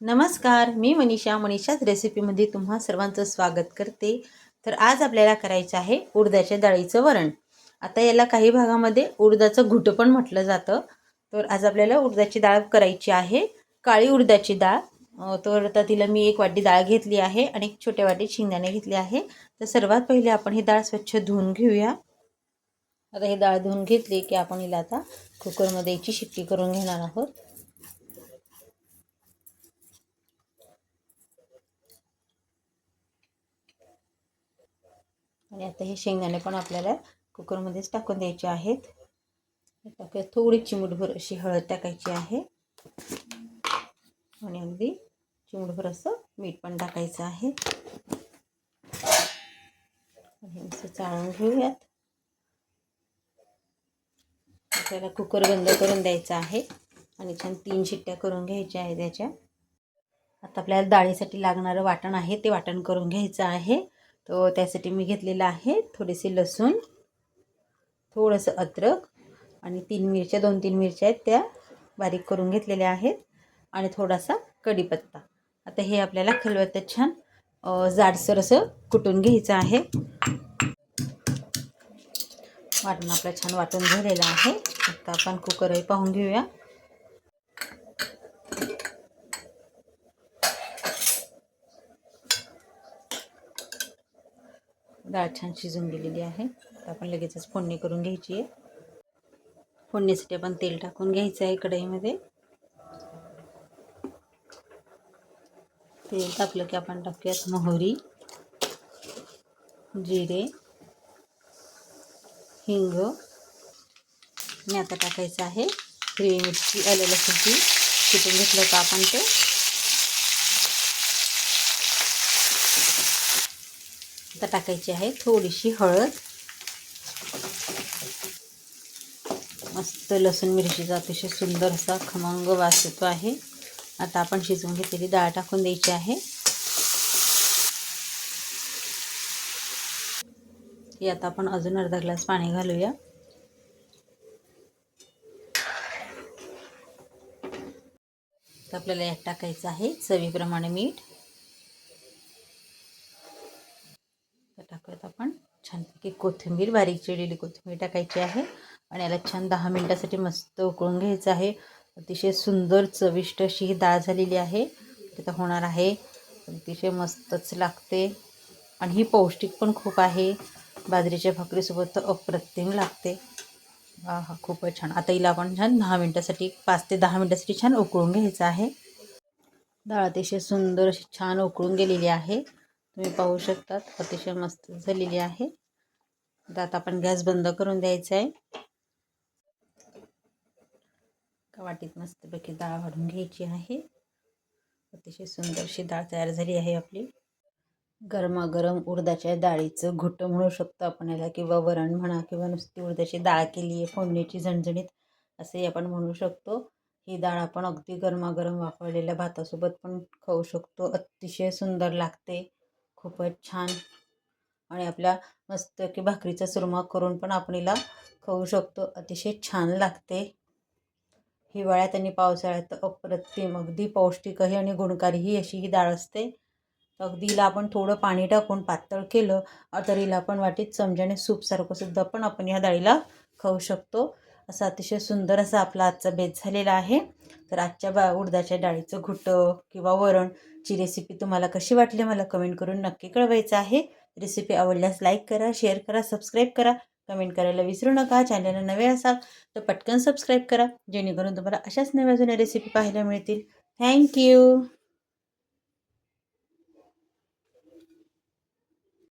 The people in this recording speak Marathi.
नमस्कार मी मनीषा. मनीषाच रेसिपीमध्ये तुम्हा सर्वांचं स्वागत करते. तर आज आपल्याला करायचं आहे उडदाच्या डाळीचं वरण. आता याला काही भागामध्ये उडदाचं घुटं पण म्हटलं जातं. तर आज आपल्याला उडदाची डाळ करायची आहे. काळी उडदाची डाळ. तर आता तिला मी एक वाटी डाळ घेतली आहे आणि एक छोट्या वाटी शेंगदाणे घेतले आहे. तर सर्वात पहिले आपण ही डाळ स्वच्छ धुवून घेऊया. आता ही डाळ धुवून घेतली की आपण हिला आता कुकरमध्ये याची शिट्टी करून घेणार आहोत. आणि आता हे शेंगदाणे पण आपल्याला कुकरमध्येच टाकून द्यायचे आहेत. टाकूया थोडी चिमूटभर अशी हळद टाकायची आहे. आणि अगदी चिमूटभर असं मीठ पण टाकायचं आहे. हे चाळून घेऊयात. आपल्याला कुकर बंद करून द्यायचा आहे. आणि छान तीन शिट्ट्या करून घ्यायच्या आहे त्याच्या. आता आपल्याला डाळीसाठी लागणारं वाटण आहे. ते वाटण करून घ्यायचं आहे. तो त्यासाठी मी घेतलेलं आहे थोडेसे लसूण थोडंसं अद्रक आणि तीन मिरच्या दोन तीन मिरच्या आहेत त्या बारीक करून घेतलेल्या आहेत आणि थोडासा कढीपत्ता. आता हे आपल्याला खलबत्त्यात छान जाडसर असं कुटून घ्यायचं आहे. वाटण आपलं छान वाटून झालेलं आहे. आता आपण कुकरही पाहून घेऊया. डाळ छान शिजून गेलेली आहे आपण लगेचच फोडणी करून घ्यायची आहे. फोडणीसाठी आपण तेल टाकून घ्यायचं आहे कढईमध्ये. तेल टाकलं की आपण टाकूयात मोहरी जिरे हिंग. आणि आता टाकायचं आहे हिरवी मिरची आलं लसूणची. तिथून घेतलं होतं आपण ते? आता टाकायची आहे थोडीशी हळद. मस्त लसूण मिरचीचा अतिशय सुंदर असा खमंग वास येतो आहे. आता आपण शिजवून घेतलेली डाळ टाकून द्यायची आहे. यात आता आपण अजून अर्धा ग्लास पाणी घालूया. तर आपल्याला यात टाकायचं आहे चवीप्रमाणे मीठ तर टाकूयात आपण छानपैकी कोथिंबीर बारीक चिरलेली कोथिंबीर टाकायची आहे आणि याला छान दहा मिनटासाठी मस्त उकळून घ्यायचं आहे. अतिशय सुंदर चविष्ट अशी ही डाळ झालेली आहे. तिथं होणार आहे. अतिशय मस्तच लागते. आणि ही पौष्टिक पण खूप आहे. बाजरीच्या भाकरीसोबत तर अप्रतिम लागते. हा हा खूपच छान. आता हिला आपण छान दहा मिनटासाठी पाच ते दहा मिनटासाठी छान उकळून घ्यायचं आहे. डाळ अतिशय सुंदर अशी छान उकळून गेलेली आहे. तुम्ही पाहू शकतात अतिशय मस्त झालेली आहे. आता आता आपण गॅस बंद करून द्यायचा आहे का वाटीत मस्तपैकी डाळ वाढून घ्यायची आहे. अतिशय सुंदरशी डाळ तयार झाली आहे आपली. गरमागरम उडदाच्या डाळीचं घुटं म्हणू शकतो आपण याला किंवा वरण म्हणा किंवा नुसती उडदाची डाळ केली आहे फोडणीची झणझणीत असंही आपण म्हणू शकतो. ही डाळ आपण अगदी गरमागरम वापरलेल्या भातासोबत पण खाऊ शकतो. अतिशय सुंदर लागते. खूपच छान. आणि आपल्या मस्त की भाकरीचा सुरमा करून पण आपण हिला खाऊ शकतो. अतिशय छान लागते. हिवाळ्यात आणि पावसाळ्यात अप्रतिम अगदी पौष्टिकही आणि गुणकारीही अशी ही डाळ असते. अगदी हिला आपण थोडं पाणी टाकून पातळ केलं तर हिला आपण वाटीत चमच्याने सूपसारखं सुद्धा पण आपण ह्या डाळीला खाऊ शकतो. असा अतिशय सुंदर असा आपला आजचा बेत झालेला आहे. तर आजच्या बा उडदाच्या डाळीचं घुटं किंवा वरणची रेसिपी तुम्हाला कशी वाटली मला कमेंट करून नक्की कळवायचं आहे. रेसिपी आवडल्यास लाईक करा शेअर करा सबस्क्राईब करा. कमेंट करायला विसरू नका. चॅनलला नवे असाल तर पटकन सबस्क्राईब करा. जेणेकरून तुम्हाला अशाच नव्या जुन्या रेसिपी पाहायला मिळतील. थँक्यू